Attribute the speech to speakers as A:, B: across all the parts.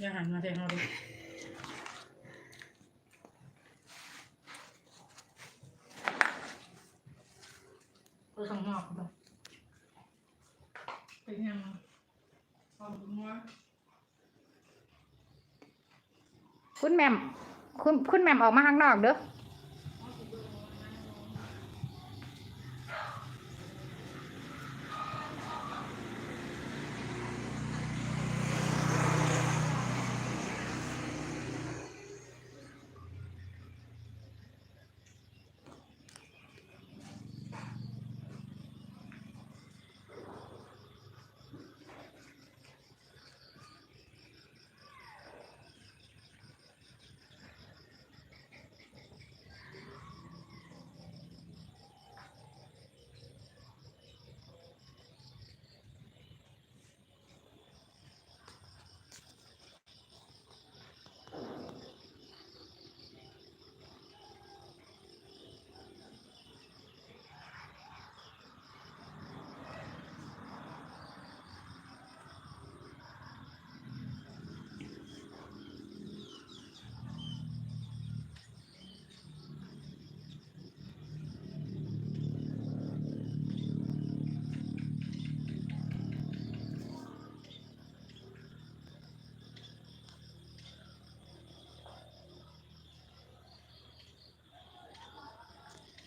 A: อย่าหันมาแทงเราดิไปข้างนอกไปไปยังไงความรู้ว่า
B: คุณแม่มคุณคุณแม่มออกมาข้างนอกเด้อ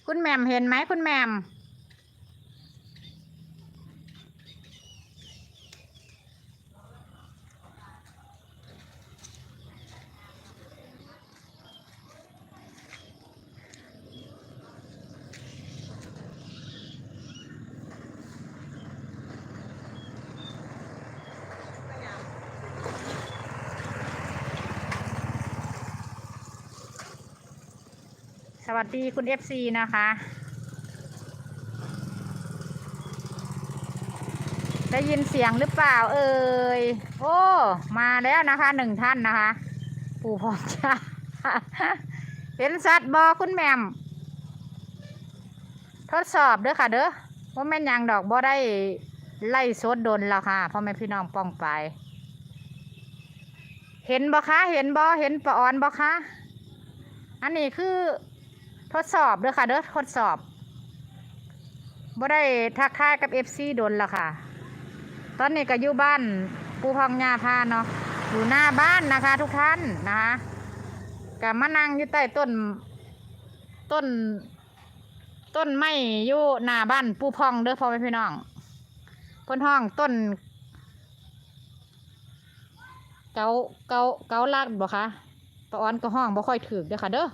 B: คุณแหม่มเห็นไหมคุณแหม่ม วัสดีคุณ FC นะคะ ได้ยินเสียงหรือเปล่าเอ่ยโอ้ มาแล้วนะคะหนึ่งท่านนะคะ ปู่พองจ้าเห็นสัตว์บอคุณแม่มทดสอบเด้อค่ะ เด้อว่าแม่นยังดอกบ่ได้ไล่สดดนแล้วค่ะพ่อแม่พี่น้องป้องไป เห็นบ่คะเห็นบ่เห็นปะออนบ่คะอันนี้คือ ทดสอบเด้อค่ะเด้อทดสอบบ่ได้ทักทายกับเอฟซีโดนล้วค่ะ ตอนนี้ก็อยู่บ้านปูพองยาพาเนาะอยู่หน้าบ้านนะคะ ทุกท่านนะคะกับมานั่งอยู่ใต้ต้น ต้น ต้นไม้อยู่หน้าบ้านปูพองเด้อพ่อแม่พี่น้องพิ่นห้องต้น เกาเกาเกาลักบ่คะป้าออนก็ห้องบ่ค่อยถึกเด้อค่ะเด้อ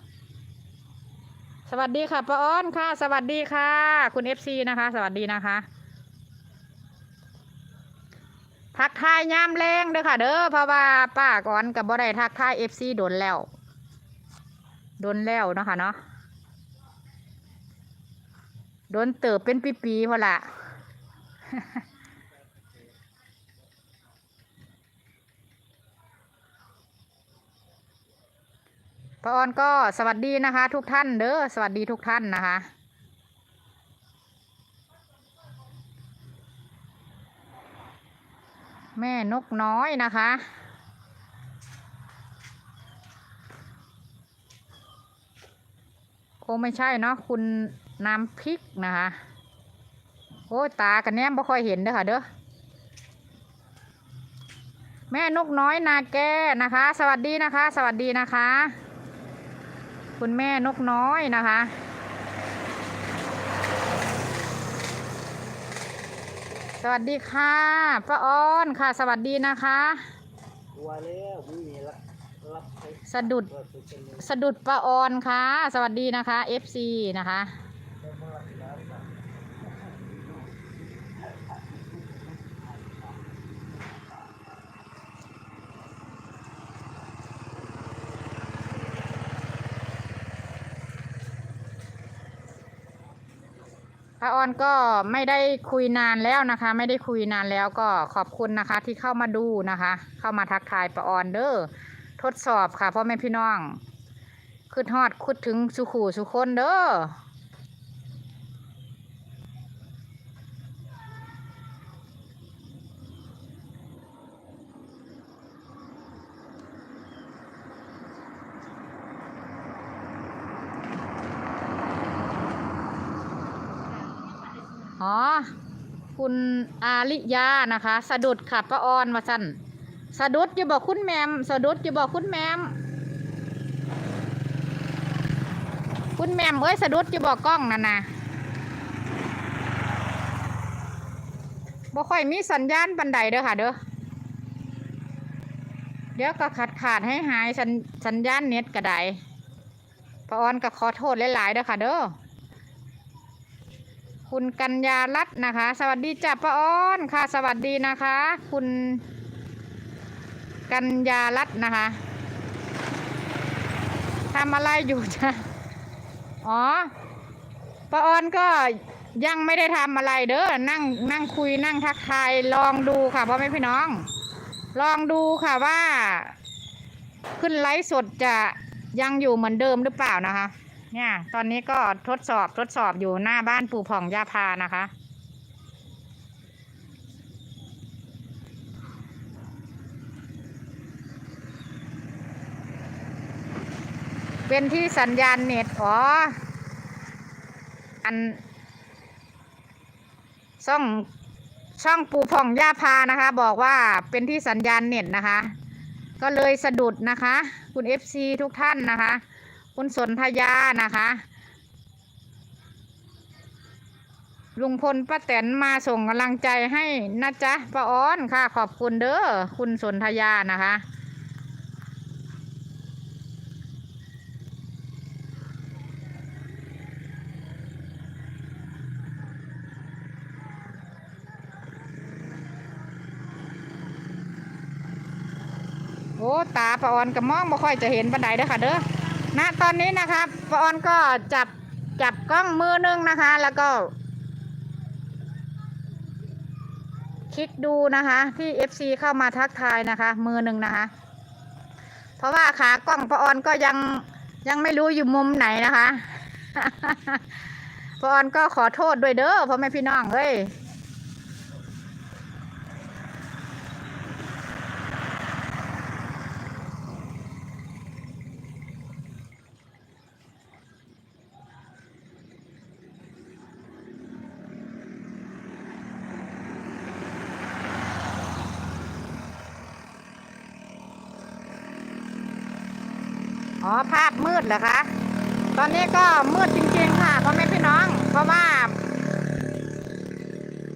B: สวัสดีค่ะป้าอ้อนค่ะ สวัสดีค่ะ คุณเอฟซีนะคะ สวัสดีนะคะ ทักทายยามแรงเด้อค่ะ เด้อเพราะว่าป้าก่อนกับบ่ได้ทักทายเอฟซีโดนแล้วโดนแล้วเนาะค่ะเนาะโดนเติบเป็นปีๆพอละ ป้าออนก็สวัสดีนะคะ ทุกท่านเด้อสวัสดีทุกท่านนะคะแม่นกน้อยนะคะ คงไม่ใช่เนาะคุณน้ำพริกนะคะ โอ้ตากันแนมบ่ค่อยเห็นเด้อค่ะเด้อ แม่นกน้อยนาแก้นะคะ สวัสดีนะคะ สวัสดีนะคะ คุณแม่นกน้อยนะคะ สวัสดีค่ะป้าอ้อนค่ะ สวัสดีนะคะ
C: ตัวแล้วไม่มีรับรับใช้
B: สะดุด
C: ว่าตัวเป็นเลย
B: สะดุดป้าออนค่ะ สวัสดีนะคะ FC นะคะ
C: ได้มาแล้วนะ
B: ป้าออนก็ไม่ได้คุยนานแล้วนะคะ ไม่ได้คุยนานแล้วก็ขอบคุณนะคะ ที่เข้ามาดูนะคะ เข้ามาทักทายป้าออนเด้อทดสอบค่ะพ่อแม่พี่น้องคืดฮอดคุดถึงสุขูสุคนเด้อ อ๋อ คุณอาริยานะคะ สะดุดค่ะป้าออนมาสั่นสะดุดอยู่บอกคุณแมมสะดุดอยู่บอกคุณแมมคุณแมมเอ้ยสะดุดอยู่บอกกล้องนั่นนะบ่ค่อยมีสัญญาณบันไดเด้อค่ะเด้อเดี๋ยวก็ขาดขาดให้หายสัญสัญญาณเน็ตก็ไดป้าออนก็ขอโทษหลายๆเด้อค่ะเด้อ คุณกัญญารัตน์นะคะ สวัสดีจ้ะป้าอ้อนค่ะ สวัสดีนะคะ คุณกัญญารัตน์นะคะทำอะไรอยู่จ้ะอ๋อป้าอ้อนก็ยังไม่ได้ทำอะไรเด้อนั่งนั่งคุยนั่งทักทายลองดูค่ะพ่อแม่พี่น้อง ลองดูค่ะว่า ขึ้นไลฟ์สดจะยังอยู่เหมือนเดิมหรือเปล่านะคะ เนี่ย ตอนนี้ก็ทดสอบทดสอบอยู่หน้าบ้านปู่ผ่องยาพานะคะ เป็นที่สัญญาณเน็ตอ๋อ อันช่องช่องปูผ่องย่าพานะคะ บอกว่าเป็นที่สัญญาณเน็ตนะคะ ก็เลยสะดุดนะคะ คุณ FC ทุกท่านนะคะ คุณสนธยานะคะลุงพลป้าแตนมาส่งกำลังใจให้นะจ๊ะป้าอ้อนค่ะ ขอบคุณเด้อคุณสนธยานะคะ โอ้ ตาป้าออนก็มองไม่ค่อยจะเห็นบันไดเด้อค่ะเด้อ ณตอนนี้นะคะป้าออนก็จับจับกล้องมือนึงนะคะ แล้วก็ คลิกดูนะคะ ที่ FC เข้ามาทักทายนะคะ มือหนึ่งนะคะ เพราะว่าขากล้องปออนก็ยังยังไม่รู้อยู่มุมไหนนะคะปออนก็ขอโทษด้วยเด้อพ่อแม่พี่น้องเอ้ย อ๋อภาพมืดเหรอคะ ตอนนี้ก็มืดจริงๆค่ะพ่อแม่พี่น้อง เพราะว่า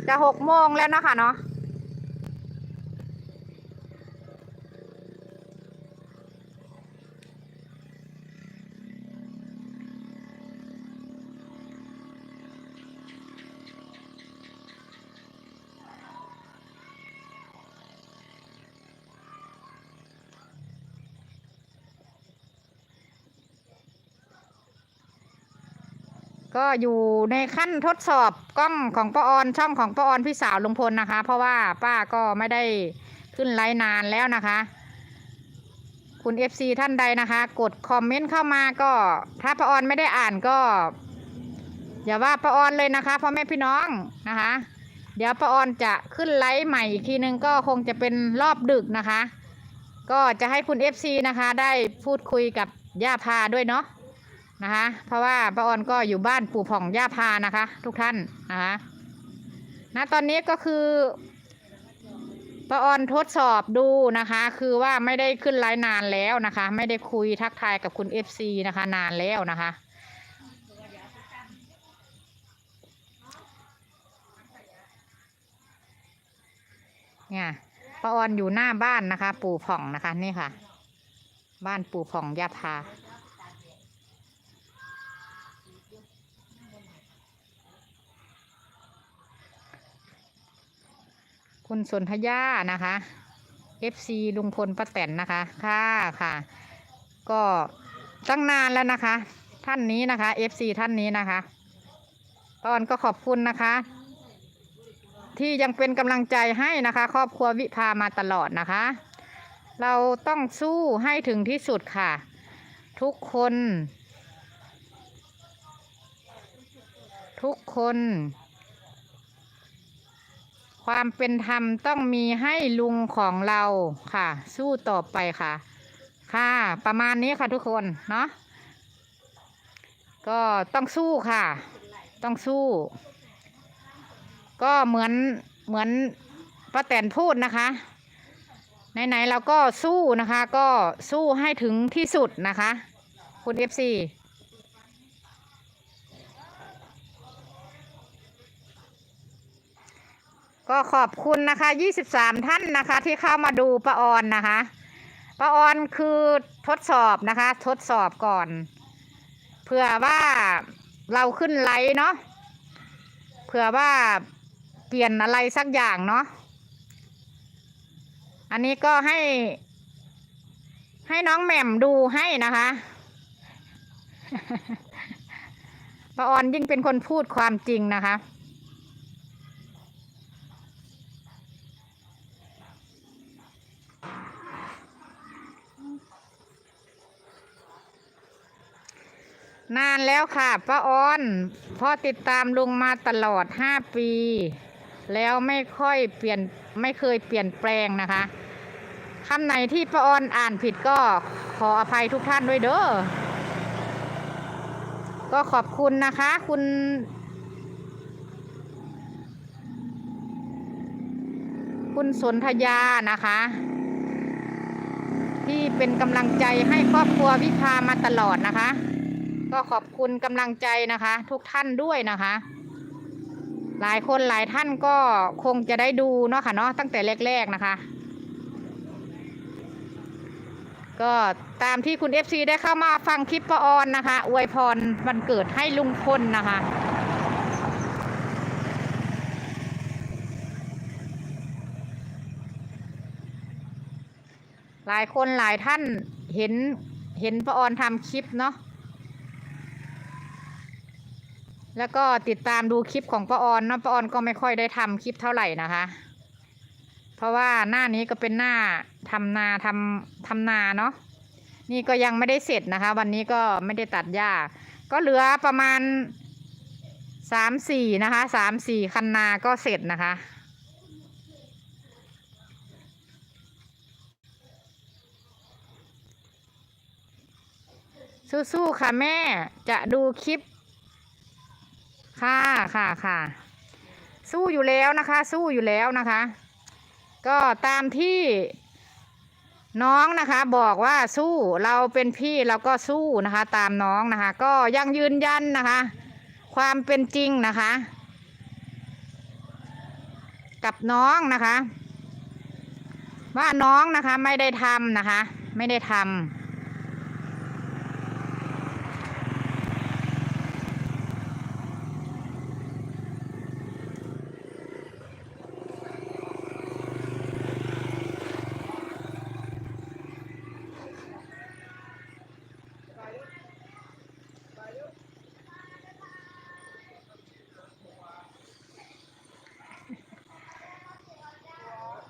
B: จะหกโมงแล้วเนาะคะเนาะ ก็อยู่ในขั้นทดสอบกล้องของป้าออนช่องของป้าออนพี่สาวลุงพลนะคะ เพราะว่าป้าก็ไม่ได้ขึ้นไลฟ์นานแล้วนะคะ คุณ FC ท่านใดนะคะ กดคอมเมนต์เข้ามาก็ ถ้าป้าออนไม่ได้อ่านก็ อย่าว่าป้าออนเลยนะคะพ่อแม่พี่น้องนะคะ เดี๋ยวป้าออนจะขึ้นไลฟ์ใหม่อีกทีนึงก็คงจะเป็นรอบดึกนะคะ ก็จะให้คุณ FC นะคะ ได้พูดคุยกับย่าพาด้วยเนาะ นะคะ เพราะว่าป้าออนก็อยู่บ้านปู่ผ่องย่าพานะคะ ทุกท่านนะคะณตอนนี้ก็คือป้าออนทดสอบดูนะคะ คือว่าไม่ได้ขึ้นไลน์นานแล้วนะคะ ไม่ได้คุยทักทายกับคุณ FC นะคะ นานแล้วนะคะเนี่ยป้าออนอยู่หน้าบ้านนะคะ ปู่ผ่องนะคะนี่ค่ะ บ้านปู่ผ่องย่าพา คุณสนธยานะคะ FC ลุงพลป้าแตนนะคะ ค่ะค่ะ ก็ตั้งนานแล้วนะคะ ท่านนี้นะคะ FC ท่านนี้นะคะ ตอนก็ขอบคุณนะคะ ที่ยังเป็นกำลังใจให้นะคะ ครอบครัววิภามาตลอดนะคะ เราต้องสู้ให้ถึงที่สุดค่ะ ทุกคน ทุกคน ความเป็นธรรมต้องมีให้ลุงของเราค่ะ สู้ต่อไปค่ะ ค่ะ ประมาณนี้ค่ะทุกคนเนาะก็ต้องสู้ค่ะ ต้องสู้ ก็เหมือนเหมือนป้าแตนพูดนะคะไหนๆเราก็สู้นะคะ ก็สู้ให้ถึงที่สุดนะคะ คุณเอฟซี ก็ขอบคุณนะคะ 23 ท่านนะคะ ที่เข้ามาดูป้าออนนะคะป้าออนคือทดสอบนะคะ ทดสอบก่อน เผื่อว่าเราขึ้นไลฟ์เนาะเผื่อว่าเปลี่ยนอะไรสักอย่างเนาะอันนี้ก็ให้ ให้น้องแหม่มดูให้นะคะป้าออนยิ่งเป็นคนพูดความจริงนะคะ นานแล้วค่ะป้าออนเพราะติดตามลุงมาตลอดห้าปี แล้วไม่ค่อยเปลี่ยนไม่เคยเปลี่ยนแปลงนะคะคำไหนที่ป้าออนอ่านผิดก็ขออภัยทุกท่านด้วยเด้อก็ขอบคุณนะคะ คุณ คุณสนธยานะคะ ที่เป็นกำลังใจให้ครอบครัววิภามาตลอดนะคะ ก็ขอบคุณกำลังใจนะคะ ทุกท่านด้วยนะคะ หลายคนหลายท่านก็คงจะได้ดูเนาะค่ะเนาะตั้งแต่แรกๆนะคะ ก็ตามที่คุณ FC ได้เข้ามาฟังคลิปปออนนะคะ อวยพรวันเกิดให้ลุงพลนะคะหลายคนหลายท่านเห็นเห็นปออนทำคลิปเนาะ แล้วก็ติดตามดูคลิปของป้าออนเนาะป้าออนก็ไม่ค่อยได้ทำคลิปเท่าไหร่นะคะ เพราะว่าหน้านี้ก็เป็นหน้าทำนาทำทำนาเนาะนี่ก็ยังไม่ได้เสร็จนะคะ วันนี้ก็ไม่ได้ตัดหญ้า ก็เหลือประมาณสามสี่นะคะสามสี่คันนาก็เสร็จนะคะสู้ๆค่ะแม่จะดูคลิป ค่ะค่ะค่ะ สู้อยู่แล้วนะคะ สู้อยู่แล้วนะคะ ก็ตามที่น้องนะคะบอกว่าสู้เราเป็นพี่เราก็สู้นะคะ ตามน้องนะคะ ก็ยังยืนยันนะคะ ความเป็นจริงนะคะ กับน้องนะคะ ว่าน้องนะคะไม่ได้ทำนะคะ ไม่ได้ทำ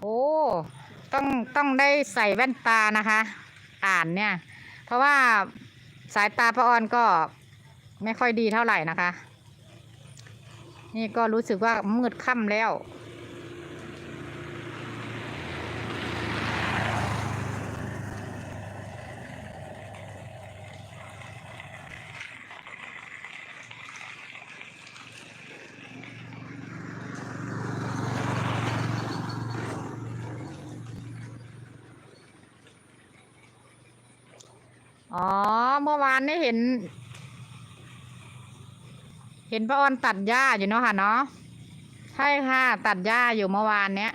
B: โอ้ ต้องได้ใส่แว่นตานะคะ อ่านเนี่ย เพราะว่าสายตาประออนก็ไม่ค่อยดีเท่าไหร่นะคะ นี่ก็รู้สึกว่ามืดค่ำแล้ว อ๋อ เมื่อวานนี่ เห็น เห็นป้าออนตัดหญ้าอยู่เนาะค่ะเนาะใช่ค่ะ ตัดหญ้าอยู่เมื่อวานเนี้ย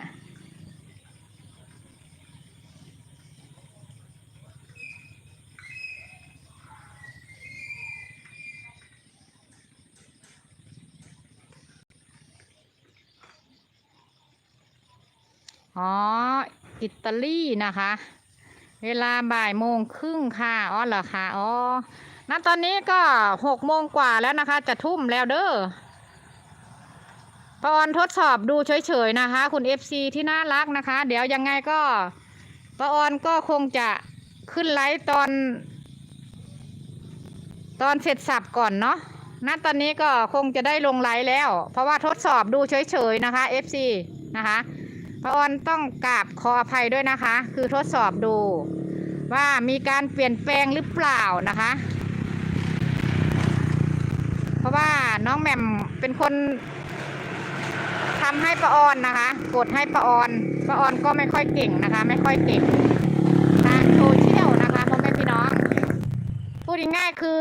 B: อ๋อ อิตาลีนะคะ เวลาบ่ายโมงครึ่งค่ะ อ๋อเหรอคะ อ๋อ ณตอนนี้ก็หกโมงกว่าแล้วนะคะ จะทุ่มแล้วเด้อปอนทดสอบดูเฉยๆนะคะ คุณ FC ที่น่ารักนะคะ เดี๋ยวยังไงก็ปออนก็คงจะขึ้นไลฟ์ตอน ตอนเสร็จสับก่อนเนาะณตอนนี้ก็คงจะได้ลงไลฟ์แล้ว เพราะว่าทดสอบดูเฉยๆนะคะ FC นะคะปออนต้องกราบขออภัยด้วยนะคะ คือทดสอบดูว่ามีการเปลี่ยนแปลงหรือเปล่านะคะ เพราะว่าน้องแหม่มเป็นคนทำให้ป้าออนนะคะกดให้ป้าออนป้าออนก็ไม่ค่อยเก่งนะคะ ไม่ค่อยเก่งทางโซเชียลนะคะพ่อแม่พี่น้อง พูดง่ายๆคือ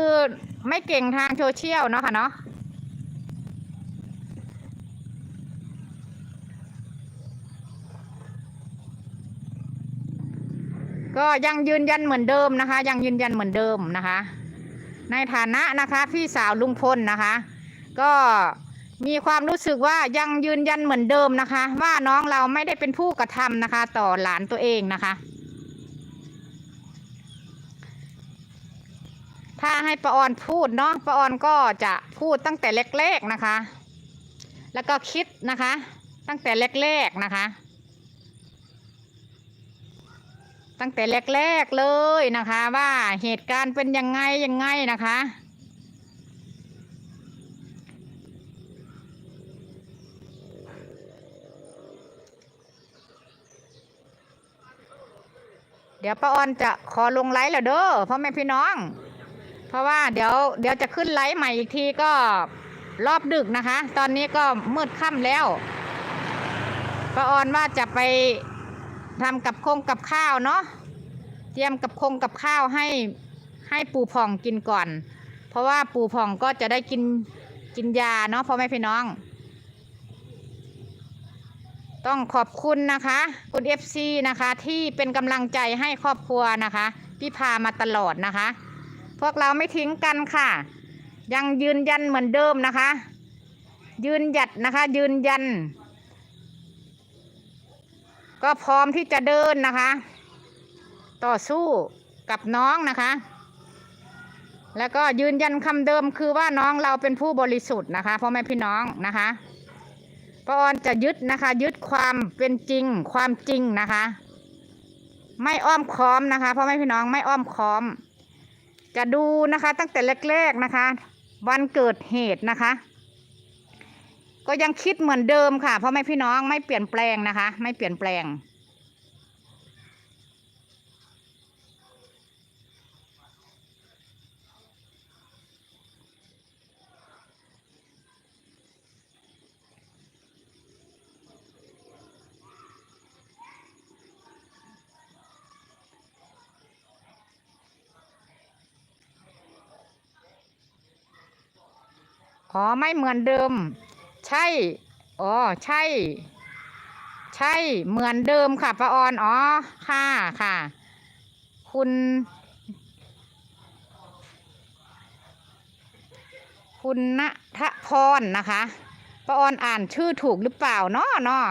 B: ไม่เก่งทางโซเชียลเนาะค่ะเนาะก็ยังยืนยันเหมือนเดิมนะคะ ยังยืนยันเหมือนเดิมนะคะ ในฐานะนะคะพี่สาวลุงพลนะคะ ก็มีความรู้สึกว่ายังยืนยันเหมือนเดิมนะคะ ว่าน้องเราไม่ได้เป็นผู้กระทำนะคะ ต่อหลานตัวเองนะคะ ถ้าให้ป้าออนพูดเนาะป้าออนก็จะพูดตั้งแต่แรกๆนะคะ แล้วก็คิดนะคะ ตั้งแต่แรกๆนะคะ ตั้งแต่แรกๆเลยนะคะ ว่าเหตุการณ์เป็นยังไงยังไงนะคะเดี๋ยวป้าออนจะขอลงไลฟ์แล้วเด้อพ่อแม่พี่น้อง เพราะว่าเดี๋ยวเดี๋ยวจะขึ้นไลฟ์ใหม่อีกทีก็รอบดึกนะคะ ตอนนี้ก็มืดค่ำแล้วป้าออนว่าจะไป ทำกับคงกับข้าวเนาะเตรียมกับคงกับข้าวให้ให้ปู่ผ่องกินก่อน เพราะว่าปู่ผ่องก็จะได้กินกินยาเนาะพ่อแม่พี่น้อง ต้องขอบคุณนะคะ คุณ FC นะคะที่เป็นกำลังใจให้ครอบครัวนะคะ พี่พามาตลอดนะคะ พวกเราไม่ทิ้งกันค่ะ ยังยืนยันเหมือนเดิมนะคะ ยืนหยัดนะคะ ยืนยัน ก็พร้อมที่จะเดินนะคะ ต่อสู้กับน้องนะคะ แล้วก็ยืนยันคำเดิมคือว่าน้องเราเป็นผู้บริสุทธิ์นะคะพ่อแม่พี่น้องนะคะปออนจะยึดนะคะ ยึดความเป็นจริง ความจริงนะคะ ไม่อ้อมค้อมนะคะพ่อแม่พี่น้องไม่อ้อมค้อม จะดูนะคะตั้งแต่แรกๆนะคะ วันเกิดเหตุนะคะ ก็ยังคิดเหมือนเดิมค่ะพ่อแม่พี่น้องไม่เปลี่ยนแปลงนะคะ ไม่เปลี่ยนแปลงอ๋อไม่เหมือนเดิม ใช่ อ๋อ ใช่ ใช่ เหมือนเดิมค่ะป้าออน อ๋อ ค่ะ ค่ะ คุณ คุณณทพรนะคะป้าออนอ่านชื่อถูกหรือเปล่าเนาะเนาะ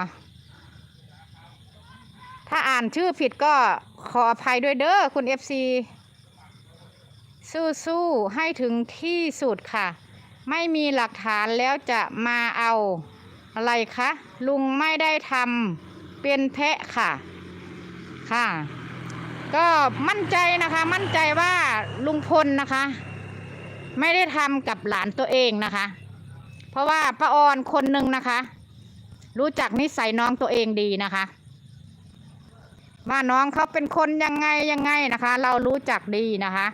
B: ถ้าอ่านชื่อผิดก็ขออภัยด้วยเด้อคุณเอฟซีสู้ๆให้ถึงที่สุดค่ะ ไม่มีหลักฐานแล้วจะมาเอาอะไรคะ ลุงไม่ได้ทำเป็นแพะค่ะ ค่ะ ก็มั่นใจนะคะ มั่นใจว่าลุงพลนะคะ ไม่ได้ทำกับหลานตัวเองนะคะ เพราะว่าป้าออนคนหนึ่งนะคะ รู้จักนิสัยน้องตัวเองดีนะคะว่าน้องเขาเป็นคนยังไงยังไงนะคะ เรารู้จักดีนะคะ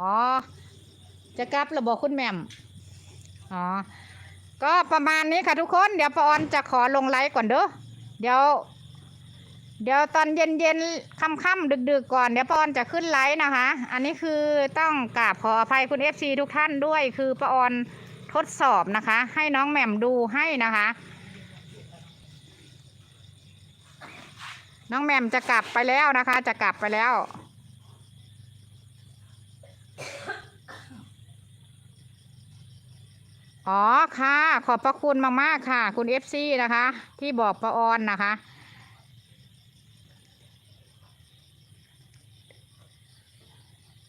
B: อ๋อ จะกลับระบอกคุณแม่มอ๋อ ก็ประมาณนี้ค่ะทุกคน เดี๋ยวปออนจะขอลงไลฟ์ก่อนเด้อ เดี๋ยว เดี๋ยวตอนเย็นเย็นๆค่ำดึกๆก่อน เดี๋ยวปออนจะขึ้นไลฟ์นะคะ อันนี้คือต้องกราบขออภัยคุณเอฟซีทุกท่านด้วย คือปออนทดสอบนะคะ ให้น้องแหม่มดูให้นะคะ น้องแหม่มจะกลับไปแล้วนะคะ จะกลับไปแล้ว อ๋อค่ะ ขอบพระคุณมาก ๆ ค่ะ คุณเอฟซีนะคะ ที่บอกประออนนะคะ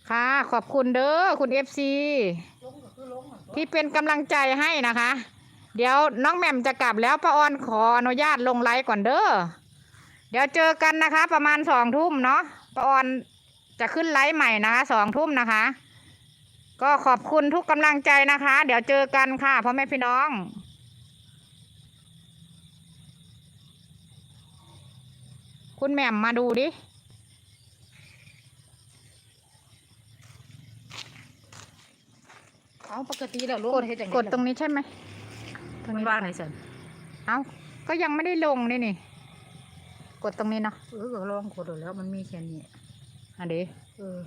B: ค่ะ ขอบคุณเด้อคุณเอฟซีที่เป็นกำลังใจให้นะคะ เดี๋ยวน้องแหม่มจะกลับแล้วป้าออนขออนุญาตลงไลฟ์ก่อนเด้อเดี๋ยวเจอกันนะคะ ประมาณสองทุ่มเนาะป้าออน จะขึ้นไลฟ์ใหม่นะคะสองทุ่มนะคะ ก็ขอบคุณทุกกำลังใจนะคะ เดี๋ยวเจอกันค่ะพ่อแม่พี่น้องคุณแหม่มมาดูดิ
A: เอาปกติแล้วลง
B: กด
A: เฮ็ดจัง
B: กดตรงนี้ใช่ไหม
A: มันว่างไหนสัน
B: เอาก็ยังไม่ได้ลงนี่นี่ กดตรงนี้เนาะ
A: เออก็ลองกดดูแล้วมันมีแค่นี้
B: อันเดี
A: เออ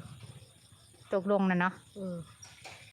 B: ตกลงนะเนาะ
A: เออ